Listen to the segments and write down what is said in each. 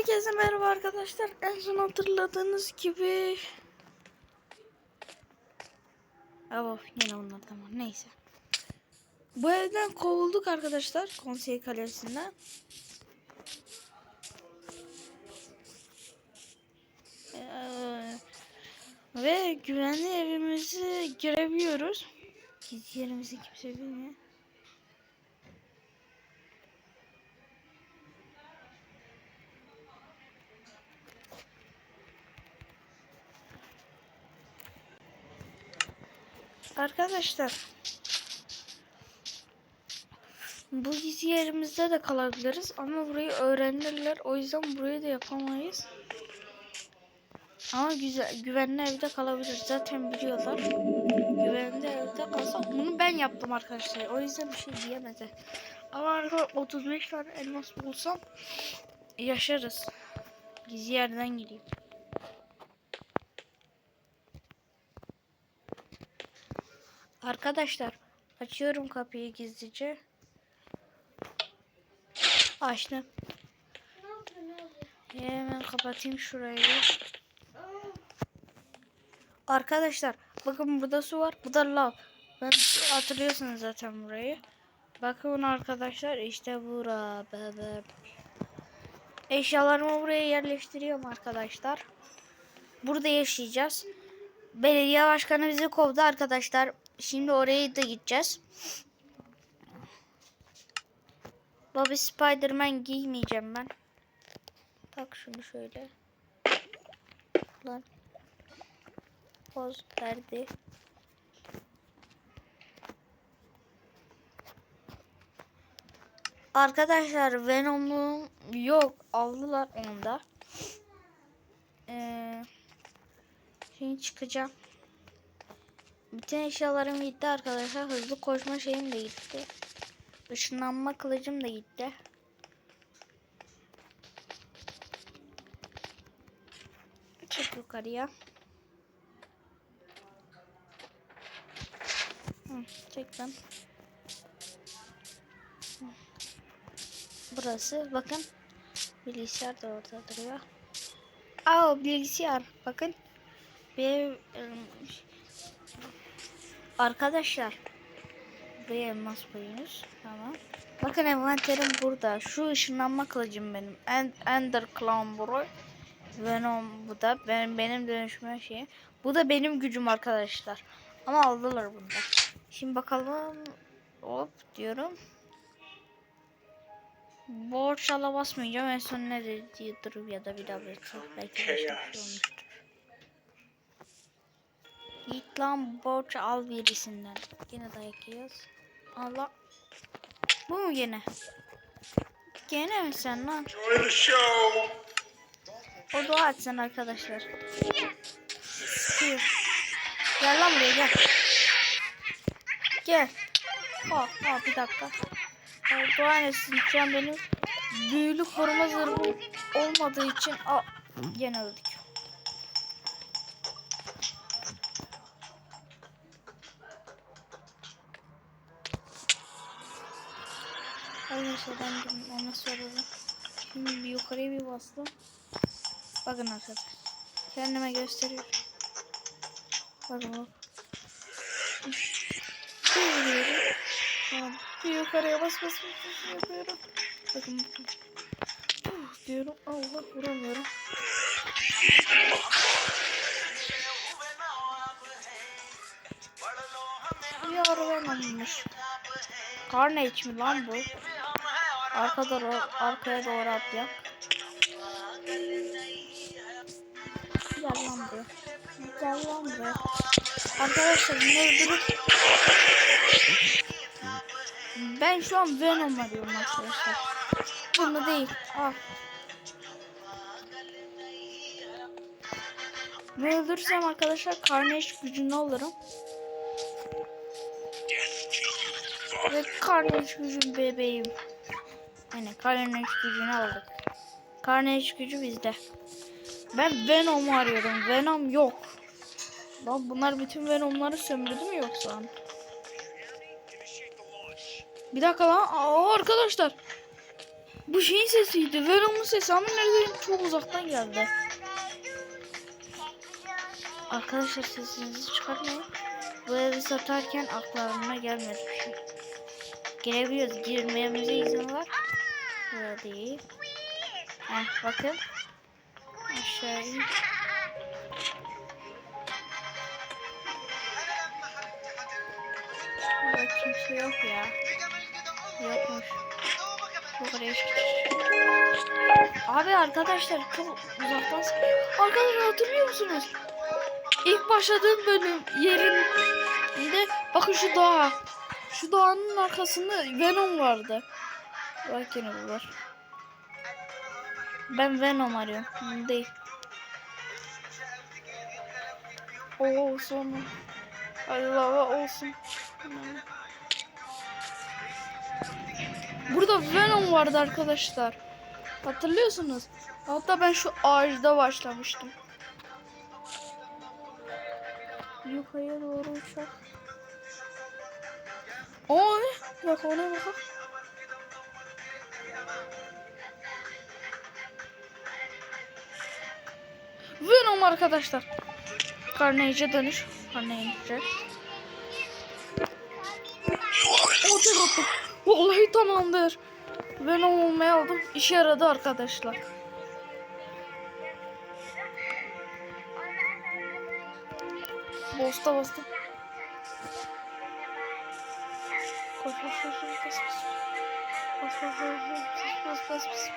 Herkese merhaba arkadaşlar. En son hatırladığınız gibi... Aa, yine onlar tamam neyse. Bu evden kovulduk arkadaşlar. Konsey kalesinden. Ee, ve güvenli evimize girebiliyoruz. Gizli yerimizi kimse bilmiyor. Arkadaşlar bu gizli yerimizde de kalabiliriz ama burayı öğrenirler o yüzden burayı da yapamayız. Ama güzel güvenli evde kalabiliriz zaten biliyorlar. Güvenli evde kalsak bunu ben yaptım arkadaşlar o yüzden bir şey diyemedi. Ama arkadaşlar 35 tane elmas bulsam yaşarız. Gizli yerden gireyim. Arkadaşlar açıyorum kapıyı gizlice. Açtım. Hemen kapatayım şurayı. Arkadaşlar bakın burada su var. Bu da lav. Ben hatırlıyorsunuz zaten burayı. Bakın arkadaşlar işte bura. Bebe. Eşyalarımı buraya yerleştiriyorum arkadaşlar. Burada yaşayacağız. Belediye başkanı bizi kovdu arkadaşlar. Şimdi oraya da gideceğiz. Bobby Spiderman giymeyeceğim ben. Tak şunu şöyle. Lan. Poz verdi. Arkadaşlar Venom'um yok. Aldılar onu da. Ee, şimdi çıkacağım. Bütün eşyalarım gitti arkadaşlar. Hızlı koşma şeyim de gitti. Işınlanma kılıcım da gitti. Çık yukarıya. Hı, çek lan. Burası bakın. Bilgisayar da orada duruyor. Aa bilgisayar bakın. Bir Arkadaşlar buraya elmas koyuyoruz. Tamam. Bakın envanterim burada. Şu ışınlanma kılıcım benim. End, Ender Clown Bro. Venom bu da. Benim, benim dönüşme şeyim. Bu da benim gücüm arkadaşlar. Ama aldılar bunda. Şimdi bakalım. Hop diyorum. Borç ala basmayacağım. En son ne dediğidir ya da bir daha belki. Belki başka bir şey olmuştur. Git lan borç al birisinden. Yine dayak yiyoruz. Allah. Bu mu gene? Gene mi sen lan? O dua etsen arkadaşlar. Sıkıyor. Gel lan buraya gel. Gel. Aa, aa bir dakika. Aa, dua etsin. Şu an benim büyülü koruma zırhım olmadığı için aa, gene öldük. De ona soralım. Şimdi bir yukarıya bir bastım. Bakın arkadaşlar. Kendime gösteriyorum. Bakın bak. Bir. Tamam. Bir yukarıya bas bas bas yapıyorum. Bakın bakın. Puh diyorum. Allah vuramıyorum. Yar Venom'muş. Carnage mi lan bu? Arka doğru, arkaya doğru atlayak. Gel lan lan buraya. Arkadaşlar bunu öldürüp ben şu an Venom arıyorum arkadaşlar. Bunu değil. Al. Ve öldürürsem arkadaşlar Carnage gücünü alırım. Ve Carnage gücüm bebeğim. Aynen Carnage gücünü aldık. Carnage gücü bizde. Ben Venom'u arıyorum. Venom yok. Lan bunlar bütün Venom'ları sömürdü mü yoksa? Bir dakika lan. Aa, arkadaşlar. Bu şeyin sesiydi. Venom'un sesi ama nereden çok uzaktan geldi. Arkadaşlar sesinizi çıkartmayın. Bu evi satarken aklarına gelmedi bir şey. Girebiliyoruz. Girmemize izin var. Burada. Heh, bakın. Aşağı in. Burada kimse yok ya. Yokmuş. Çok araya Abi arkadaşlar çok uzaktan. Arkadaşlar hatırlıyor musunuz? İlk başladığım bölüm yerinde bakın şu dağ. Şu dağın arkasında Venom vardı. Bak yine bu var. Ben Venom arıyorum. Hı, Değil. Oo sonra. Lava olsun. Burada Venom vardı arkadaşlar. Hatırlıyorsunuz. Hatta ben şu ağaçta başlamıştım. Yukarıya doğru uçak. Ne? Bak ona bak. Venom arkadaşlar. Carnage'e dönüş. Carnage. O tek attım. Vallahi tamamdır. Venom olmayı aldım. İşe yaradı arkadaşlar. Bosta bastım. Koş koş koş koş bas. Bas bas bas bas bas bas bas.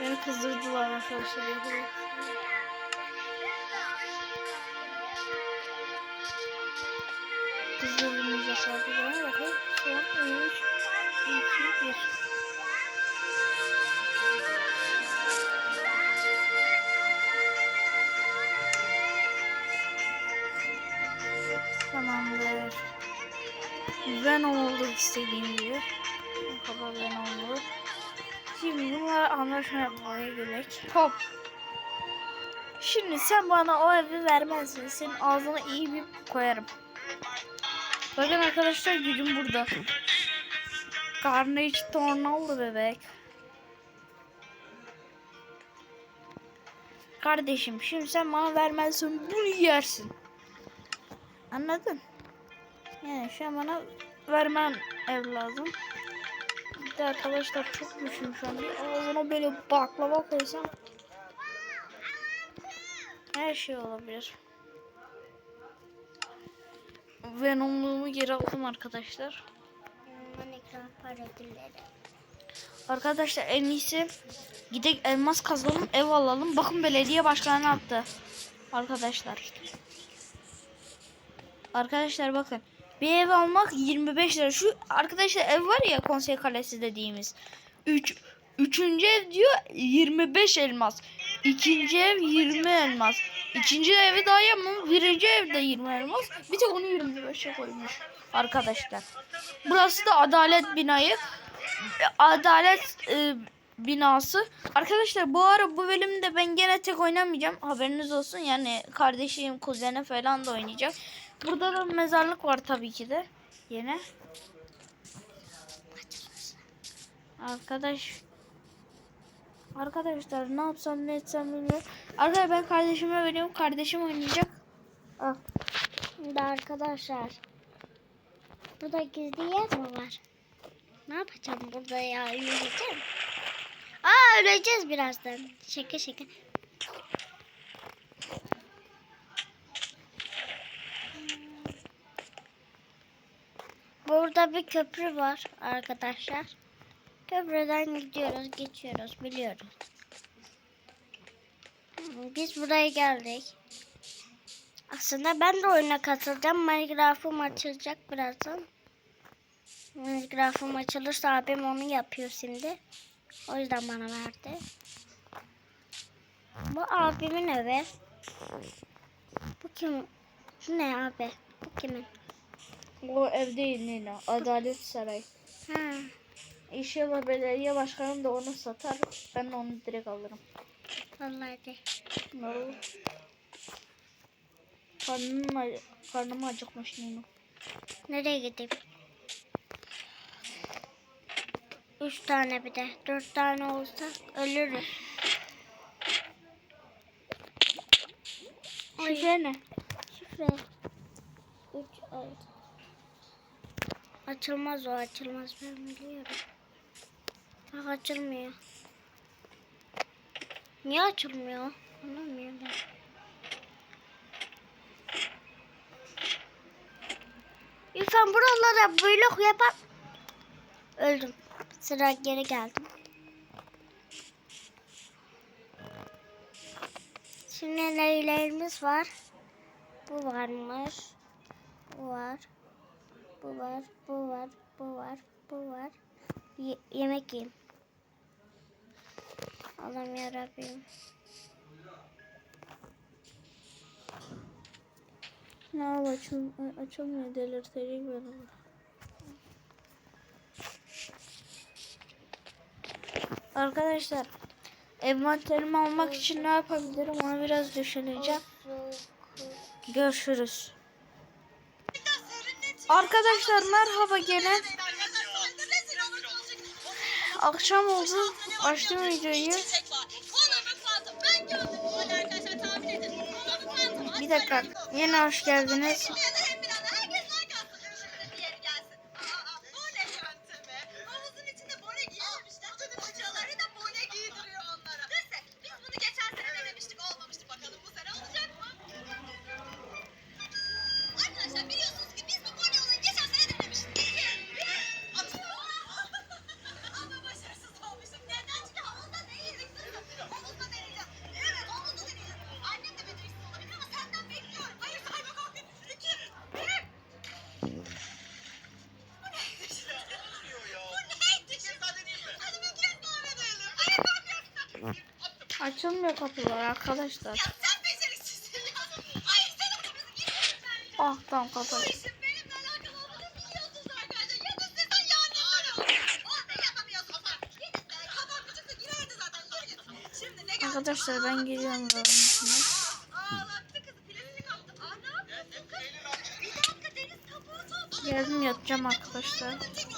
Beni kızdırdılar arkadaşlar. Kızdırmayacak sadece. Bakın. Son 3, 2, 1. Tamamdır. Venom oldu istediğim gibi. Kafa Venom oldu. Şimdi bunlara anlaşma yapmaya gerek. Hop. Şimdi sen bana o evi vermezsin. Senin ağzına iyi bir koyarım. Bakın arkadaşlar gücüm burada. Carnage Tornado bebek. Kardeşim şimdi sen bana vermezsin bunu yersin. Anladın? Yani şu an bana vermen ev lazım. Bir de arkadaşlar çok güçlüyüm şu an. Ağzına böyle baklava koysam her şey olabilir. Venomluğumu geri aldım arkadaşlar. Ekran. Arkadaşlar en iyisi gidek elmas kazalım ev alalım. Bakın belediye başkanı ne yaptı. Arkadaşlar. Arkadaşlar bakın. Bir ev almak 25 lira. Şu arkadaşlar ev var ya konsey kalesi dediğimiz. 3 Üçüncü ev diyor 25 elmas. İkinci ev 20 elmas. İkinci evi daha yapmam. Birinci evde 20 elmas. Bir tek onu 25'e koymuş. Arkadaşlar. Burası da adalet binayı. Adalet e, binası. Arkadaşlar bu ara bu bölümde ben gene tek oynamayacağım. Haberiniz olsun. Yani kardeşim, kuzene falan da oynayacak. Burada da mezarlık var tabii ki de. Yine. Arkadaş Arkadaşlar ne yapsam ne etsem bilmiyorum. Arkadaşlar ben kardeşime veriyorum. Kardeşim oynayacak. Al. Şimdi arkadaşlar. Burada gizli yer mi var? Ne yapacağım burada ya? Öleceğim. Aa öleceğiz birazdan. Şaka şaka. Burada bir köprü var arkadaşlar. Köprüden gidiyoruz, geçiyoruz, biliyoruz. Biz buraya geldik. Aslında ben de oyuna katılacağım. Minecraft'ım açılacak birazdan. Minecraft'ım açılırsa abim onu yapıyor şimdi. O yüzden bana verdi. Bu abimin evi. Bu kim? Bu ne abi? Bu kimin? O ev değil Nina. Adalet Saray. Ha. İnşallah belediye başkanım da onu satar. Ben onu direkt alırım. Vallahi de. Ne olur? Karnım, ac- karnım acıkmış Nino. Nereye gideyim? Üç tane bir de. Dört tane olsa ölürüz. Şifre ne? şifre. Üç, evet. Açılmaz o açılmaz ben biliyorum. Bak açılmıyor. Niye açılmıyor? Anlamıyorum ben. Lütfen buralara blok yapar. Öldüm. Sıra geri geldim. Şimdi neylerimiz var? Bu varmış. Bu var. Bu var. Bu var. Bu var. Bu var. Ye- yemek yiyeyim. Allah'ım yarabbim. Ne al açıl açılmıyor delirtecek beni. Arkadaşlar envanterimi almak için ne yapabilirim onu biraz düşüneceğim. Görüşürüz. Arkadaşlar merhaba gene. Akşam oldu. Açtım videoyu. Bir dakika. Yine hoş geldiniz. Açılmıyor kapılar arkadaşlar. Ya sen beceriksizsin ya. Hayır sen otobüsü gitmedin. Ah tamam kapat. arkadaşlar. Yedin sen yani oluyor. Orada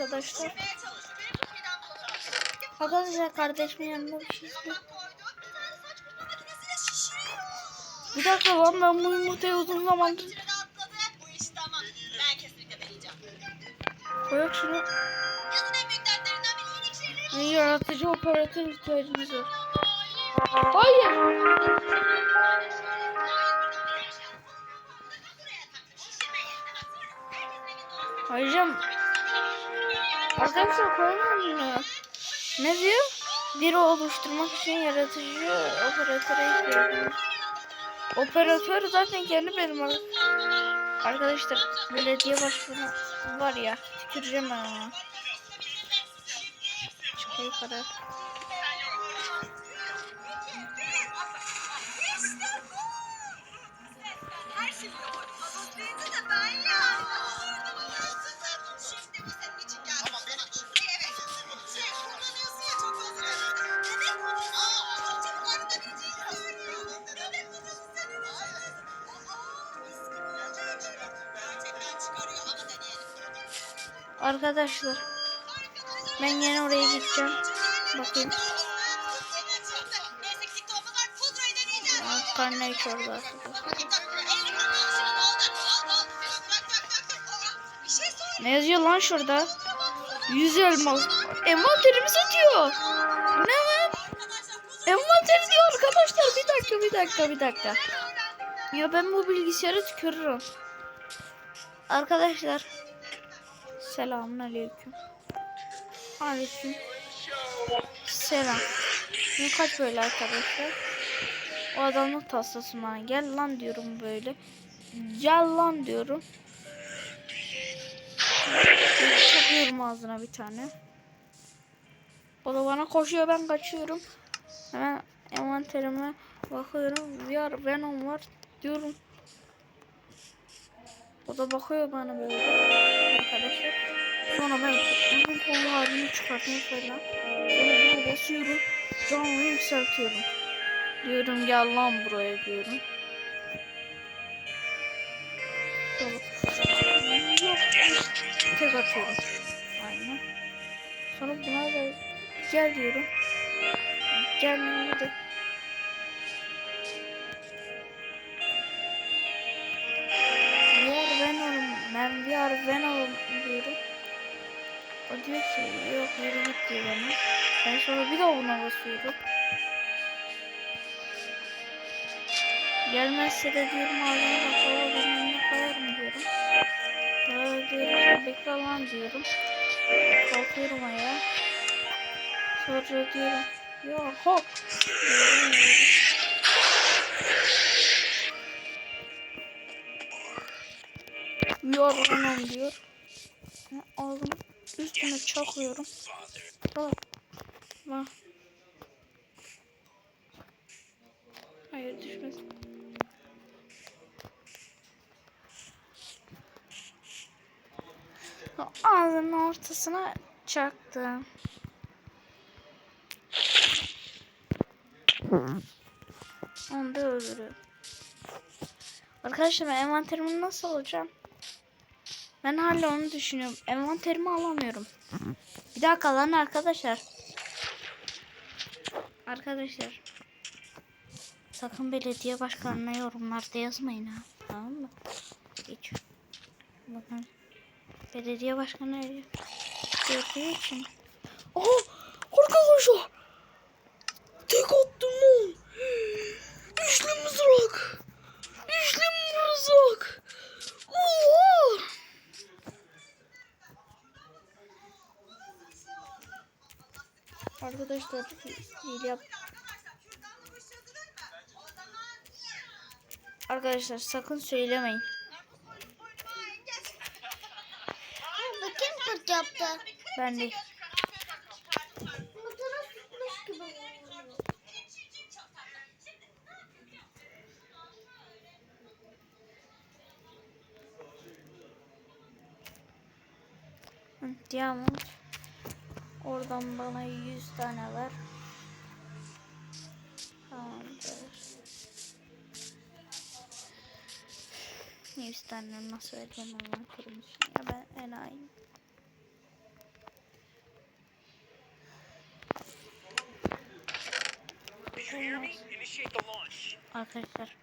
arkadaşlar. Bulanıyor. Arkadaşlar kardeşimin yanında bir şey koydu. Bir dakika lan ben bu yumurtayı uzun zamandır koyak şunu. Bir yaratıcı operatör ihtiyacımız var. Hayır. Hayırcığım. Arkadaşlar koymuyor mu? Ne diyor? Biri oluşturmak için yaratıcı operatöre ihtiyacımız. Operatör zaten kendi benim ar- arkadaşlar. Belediye başkanı var ya. Tüküreceğim ben ona. Çıkıyor kadar. Her şeyi da ben ya. Arkadaşlar ben yine oraya gideceğim. Bakayım. Karne söyle. Ne yazıyor lan şurada? 100 elmas. Envanterimi satıyor. Ne lan? Envanter diyor arkadaşlar. Bir dakika bir dakika bir dakika. Ya ben bu bilgisayara tükürürüm. Arkadaşlar. Selamun aleyküm. Aleyküm. Selam. Bu kaç böyle arkadaşlar? O adamın tasası bana. Gel lan diyorum böyle. Gel lan diyorum. Çakıyorum ağzına bir tane. O da bana koşuyor ben kaçıyorum. Hemen envanterime bakıyorum. VR Venom var diyorum. O da bakıyor bana böyle arkadaşlar. Sonra ben uzun kollu halini çıkartıyorum falan. Sonra bunu basıyorum. Canlı yükseltiyorum. Diyorum gel lan buraya diyorum. Tek atıyorum. Aynen. Sonra buna da gel diyorum. Gelmiyor da. O diyor ki yok yürü git diyor bana. Ben sonra bir daha buna basıyorum. Gelmezse de diyorum ağzına kapalı benim önüne koyarım diyorum. Sonra diyorum bekle lan diyorum. Kalkıyorum ayağa. Sonra diyorum ya hop. Diyorum, diyorum. Yorgunum diyor. Üstüne çakıyorum. Bak. Bak. Hayır düşmez. Ağzının ortasına çaktım. Onu da öldürüyorum. Arkadaşlar ben envanterimi nasıl alacağım? Ben hala onu düşünüyorum. Envanterimi alamıyorum. Bir dakika lan arkadaşlar. Arkadaşlar. Sakın belediye başkanına yorumlarda yazmayın ha. Tamam mı? Geç. Bakın. Belediye başkanı gördüğü için. Aha! Arkadaşlar! Tek hile yap. Arkadaşlar sakın söylemeyin. Bu kim kurt yaptı? Ben değil. Diamond. Oradan bana 100 tane ver. Tamamdır. 100 tane nasıl vereceğim ama kurmuş. Ya ben enayi. Did you hear me? Initiate the launch. Arkadaşlar.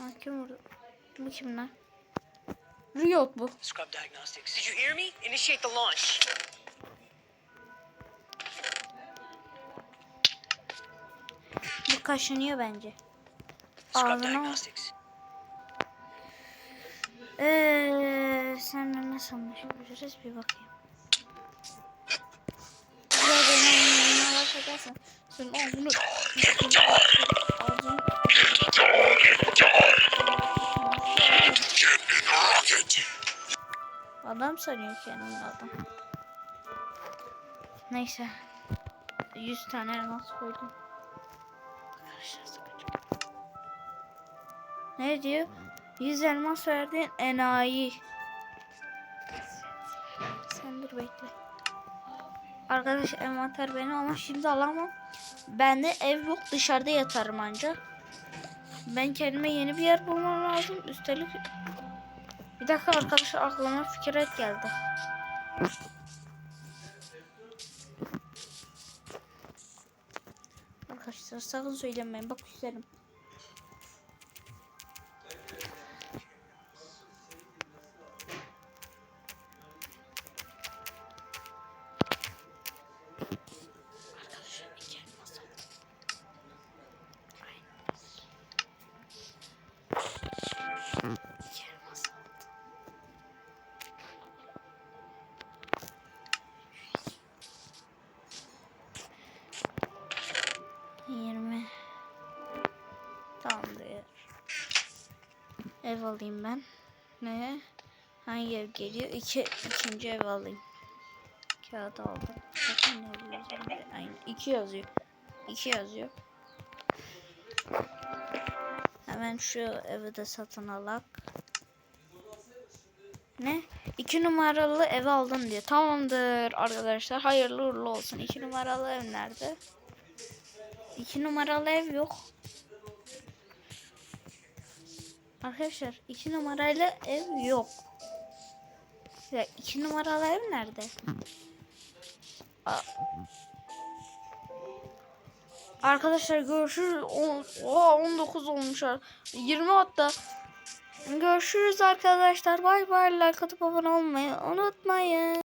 Aa, kim vurdu? Bu kim lan? Riot bu. Scrub diagnostics. Did you hear me? Initiate the launch. Bu kaşınıyor bence. Ağzına. Eee senle nasıl anlaşabiliriz bir bakayım. Güzel benim başlayacaksın. Sen ağzını... Ağzını... Adam sanıyor kendini adam. Neyse. 100 tane elmas koydum. Ne diyor? 100 elmas verdin enayi. Sen dur bekle. Arkadaş envanter benim ama şimdi alamam. Bende ev yok dışarıda yatarım anca. Ben kendime yeni bir yer bulmam lazım. Üstelik bir dakika arkadaşlar aklıma fikret geldi. Arkadaşlar sakın söylemeyin bak üzerim. Ev alayım ben. Ne? Hangi ev geliyor? İki, ikinci ev alayım. Kağıt aldım. Bakın ne yazıyor? İki yazıyor. İki yazıyor. Hemen şu evi de satın alak. Ne? İki numaralı ev aldım diyor. Tamamdır arkadaşlar. Hayırlı uğurlu olsun. İki numaralı ev nerede? İki numaralı ev yok. Arkadaşlar iki numaralı ev yok. Ya iki numaralı ev nerede? Aa. Arkadaşlar görüşürüz. On- Oha 19 olmuş. 20 hatta. Görüşürüz arkadaşlar. Bay bay. Like atıp abone olmayı unutmayın.